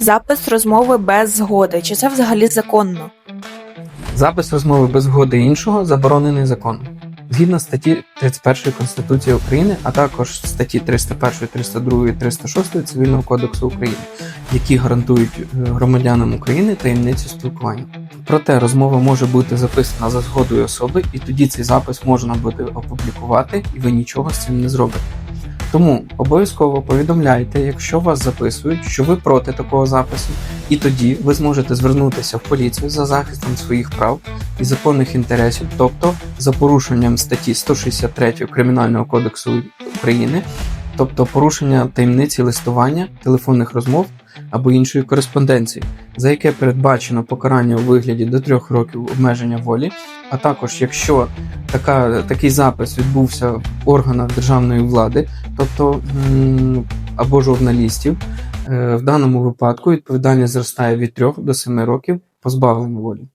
Запис розмови без згоди. Чи це взагалі законно? Запис розмови без згоди іншого заборонений законом. Згідно статті 31 Конституції України, а також статті 301, 302 і 306 Цивільного кодексу України, які гарантують е, громадянам України таємницю спілкування. Проте розмова може бути записана за згодою особи, і тоді цей запис можна буде опублікувати, і ви нічого з цим не зробите. Тому обов'язково повідомляйте, якщо вас записують, що ви проти такого запису, і тоді ви зможете звернутися в поліцію за захистом своїх прав і законних інтересів, тобто за порушенням статті 163 Кримінального кодексу України, тобто порушення таємниці листування, телефонних розмов або іншої кореспонденції, за яке передбачено покарання у вигляді до трьох років обмеження волі. А також, якщо така, такий запис відбувся в органах державної влади, тобто або журналістів, е, в даному випадку відповідальність зростає від 3 до 7 років позбавлення волі.